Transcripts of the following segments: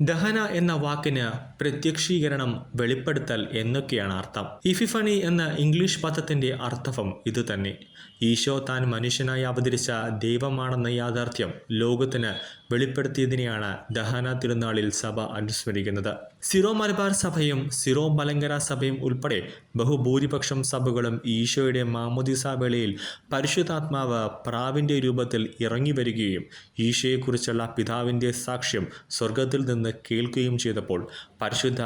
ദഹന എന്ന വാക്കിന് പ്രത്യക്ഷീകരണം വെളിപ്പെടുത്തൽ എന്നൊക്കെയാണ് അർത്ഥം. ഇഫിഫണി എന്ന ഇംഗ്ലീഷ് പദത്തിന്റെ അർത്ഥവും ഇതുതന്നെ. ഈശോ താൻ മനുഷ്യനായി അവതരിച്ച ദൈവമാണെന്ന യാഥാർത്ഥ്യം ലോകത്തിന് വെളിപ്പെടുത്തിയതിനെയാണ് ദഹന തിരുനാളിൽ സഭ അനുസ്മരിക്കുന്നത്. സിറോ മലബാർ സഭയും സിറോ മലങ്കര സഭയും ഉൾപ്പെടെ ബഹുഭൂരിപക്ഷം സഭകളും ഈശോയുടെ മാമോദിസ വേളയിൽ പരിശുദ്ധാത്മാവ് പ്രാവിന്റെ രൂപത്തിൽ ഇറങ്ങി വരികയും ഈശോയെക്കുറിച്ചുള്ള പിതാവിന്റെ സാക്ഷ്യം സ്വർഗത്തിൽ നിന്ന് കേൾക്കുകയും ചെയ്തപ്പോൾ പരിശുദ്ധ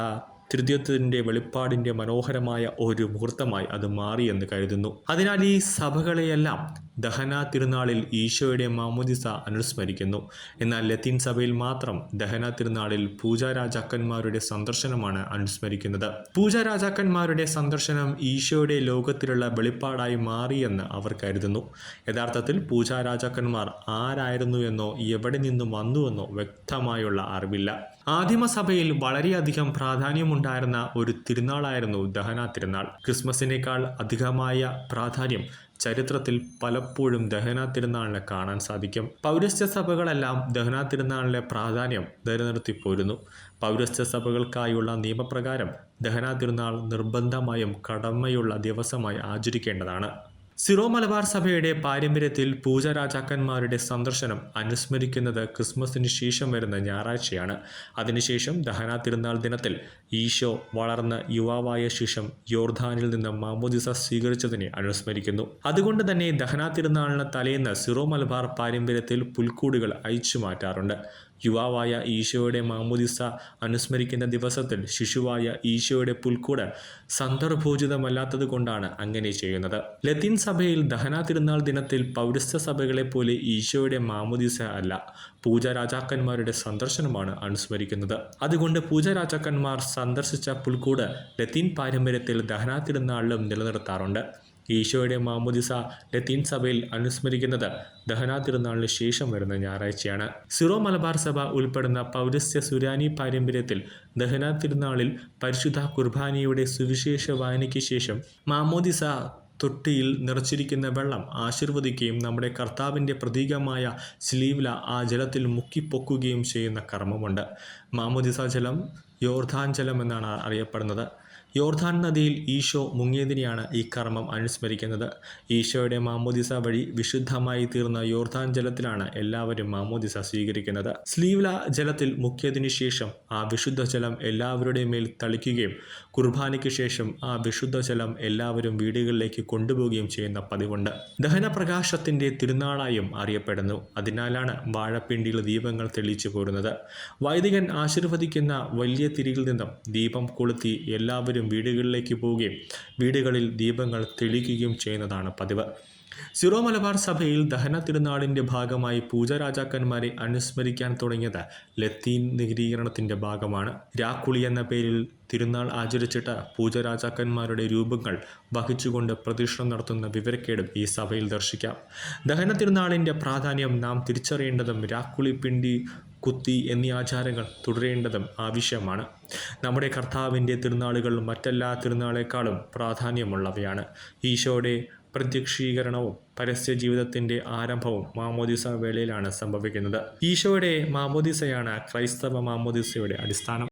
തൃതീയത്തിന്റെ വെളിപ്പാടിന്റെ മനോഹരമായ ഒരു മുഹൂർത്തമായി അത് മാറിയെന്ന് കരുതുന്നു. അതിനാൽ ഈ സഭകളെയെല്ലാം ദഹന തിരുനാളിൽ ഈശോയുടെ മാമോദിസ അനുസ്മരിക്കുന്നു. എന്നാൽ ലത്തീൻ സഭയിൽ മാത്രം ദഹന തിരുനാളിൽ പൂജാരാജാക്കന്മാരുടെ സന്ദർശനമാണ് അനുസ്മരിക്കുന്നത്. പൂജാരാജാക്കന്മാരുടെ സന്ദർശനം ഈശോയുടെ ലോകത്തിലുള്ള വെളിപ്പാടായി മാറിയെന്ന് അവർ കരുതുന്നു. യഥാർത്ഥത്തിൽ പൂജാരാജാക്കന്മാർ ആരായിരുന്നു എന്നോ എവിടെ നിന്നും വന്നുവെന്നോ വ്യക്തമായുള്ള അറിവില്ല. ആദിമസഭയിൽ വളരെയധികം പ്രാധാന്യമുണ്ടായിരുന്ന ഒരു തിരുനാളായിരുന്നു ദഹന തിരുനാൾ. ക്രിസ്മസിനേക്കാൾ അധികമായ പ്രാധാന്യം ചരിത്രത്തിൽ പലപ്പോഴും ദഹന തിരുനാളിനെ കാണാൻ സാധിക്കും. പൗരസ്ത്യ സഭകളെല്ലാം ദഹന തിരുനാളിലെ പ്രാധാന്യം നിലനിർത്തി പോരുന്നു. പൗരസ്ത്യ സഭകൾക്കായുള്ള നിയമപ്രകാരം ദഹന തിരുനാൾ നിർബന്ധമായും കടമയുള്ള ദിവസമായി ആചരിക്കേണ്ടതാണ്. സിറോ മലബാർ സഭയുടെ പാരമ്പര്യത്തിൽ പൂജാരാജാക്കന്മാരുടെ സന്ദർശനം അനുസ്മരിക്കുന്നത് ക്രിസ്മസിന് ശേഷം വരുന്ന ഞായറാഴ്ചയാണ്. അതിനുശേഷം ദഹന തിരുനാൾ ദിനത്തിൽ ഈശോ വളർന്ന യുവാവായ ശേഷം യോർധാനിൽ നിന്ന് മാമോദിസ സ്വീകരിച്ചതിനെ അനുസ്മരിക്കുന്നു. അതുകൊണ്ട് തന്നെ ദഹന തിരുനാളിന് തലേന്ന് സിറോ മലബാർ പാരമ്പര്യത്തിൽ പുൽക്കൂടുകൾ അയച്ചു മാറ്റാറുണ്ട് യുവാവായ ഈശോയുടെ മാമുദിസ അനുസ്മരിക്കുന്ന ദിവസത്തിൽ ശിശുവായ ഈശോയുടെ പുൽക്കൂട് സന്ദർഭോചിതമല്ലാത്തത് കൊണ്ടാണ് അങ്ങനെ ചെയ്യുന്നത്. ലത്തീൻ സഭയിൽ ദഹന തിരുനാൾ ദിനത്തിൽ പൗരസ്ത്യ സഭകളെ പോലെ ഈശോയുടെ മാമുദിസ അല്ല പൂജാരാജാക്കന്മാരുടെ സന്ദർശനമാണ് അനുസ്മരിക്കുന്നത്. അതുകൊണ്ട് പൂജാരാജാക്കന്മാർ സന്ദർശിച്ച പുൽക്കൂട് ലത്തീൻ പാരമ്പര്യത്തിൽ ദഹന തിരുനാളിലും നിലനിർത്താറുണ്ട്. ഈശോയുടെ മാമുദിസ ലത്തീൻ സഭയിൽ അനുസ്മരിക്കുന്നത് ദഹനാ തിരുനാളിന് ശേഷം വരുന്ന ഞായറാഴ്ചയാണ്. സിറോ മലബാർ സഭ ഉൾപ്പെടുന്ന പൗരസ്യ സുരാനി പാരമ്പര്യത്തിൽ ദഹനാ തിരുനാളിൽ പരിശുദ്ധ കുർബാനിയുടെ സുവിശേഷ വായനയ്ക്ക് ശേഷം മാമോദിസ തൊട്ടിയിൽ നിറച്ചിരിക്കുന്ന വെള്ളം ആശീർവദിക്കുകയും നമ്മുടെ കർത്താവിന്റെ പ്രതീകമായ സ്ലീവ്ല ആ ജലത്തിൽ മുക്കിപ്പൊക്കുകയും ചെയ്യുന്ന കർമ്മമുണ്ട്. മാമോദിസ ജലം യോർധാൻ ജലം എന്നാണ് അറിയപ്പെടുന്നത്. യോർധാൻ നദിയിൽ ഈശോ മുങ്ങിയതിനെയാണ് ഈ കർമ്മം അനുസ്മരിക്കുന്നത്. ഈശോയുടെ മാമോദിസ വഴി വിശുദ്ധമായി തീർന്ന യോർധാൻ ജലത്തിലാണ് എല്ലാവരും മാമോദിസ സ്വീകരിക്കുന്നത്. സ്ലീവ്ല ജലത്തിൽ മുക്കിയതിനു ശേഷം ആ വിശുദ്ധ ജലം എല്ലാവരുടെയും മേൽ തളിക്കുകയും കുർബാനയ്ക്ക് ശേഷം ആ വിശുദ്ധ ജലം എല്ലാവരും വീടുകളിലേക്ക് കൊണ്ടുപോവുകയും ചെയ്യുന്ന പതിവുണ്ട്. ദഹനപ്രകാശത്തിന്റെ തിരുനാളായും അറിയപ്പെടുന്നു. അതിനാലാണ് വാഴപ്പിണ്ടിയിൽ ദീപങ്ങൾ തെളിയിച്ചു പോരുന്നത് വൈദികൻ ആശീർവദിക്കുന്ന വലിയ തിരിയിൽ നിന്നും ദീപം കൊളുത്തി എല്ലാവരും വീടുകളിലേക്ക് പോവുകയും വീടുകളിൽ ദീപങ്ങൾ തെളിക്കുകയും ചെയ്യുന്നതാണ് പതിവ്. സിറോ മലബാർ സഭയിൽ ദഹന തിരുനാളിന്റെ ഭാഗമായി പൂജാരാജാക്കന്മാരെ അനുസ്മരിക്കാൻ തുടങ്ങിയത് ലത്തീൻ നിഗ്രീകരണത്തിന്റെ ഭാഗമാണ്. രാക്കുളി എന്ന പേരിൽ തിരുനാൾ ആചരിച്ചിട്ട് പൂജാരാജാക്കന്മാരുടെ രൂപങ്ങൾ വഹിച്ചുകൊണ്ട് പ്രദക്ഷിണം നടത്തുന്ന വിവരക്കേടും ഈ സഭയിൽ ദർശിക്കാം. ദഹന തിരുനാളിന്റെ പ്രാധാന്യം നാം തിരിച്ചറിയേണ്ടതും രാക്കുളി പിണ്ടി കുത്തി എന്നീ ആചാരങ്ങൾ തുടരേണ്ടതും ആവശ്യമാണ്. നമ്മുടെ കർത്താവിന്റെ തിരുനാളുകൾ മറ്റെല്ലാ തിരുനാളേക്കാളും പ്രാധാന്യമുള്ളവയാണ്. ഈശോയുടെ പ്രത്യക്ഷീകരണവും പരസ്യ ജീവിതത്തിന്റെ ആരംഭവും മാമോദിസ വേളയിലാണ് സംഭവിക്കുന്നത്. ഈശോയുടെ മാമോദിസയാണ് ക്രൈസ്തവ മാമോദിസയുടെ അടിസ്ഥാനം.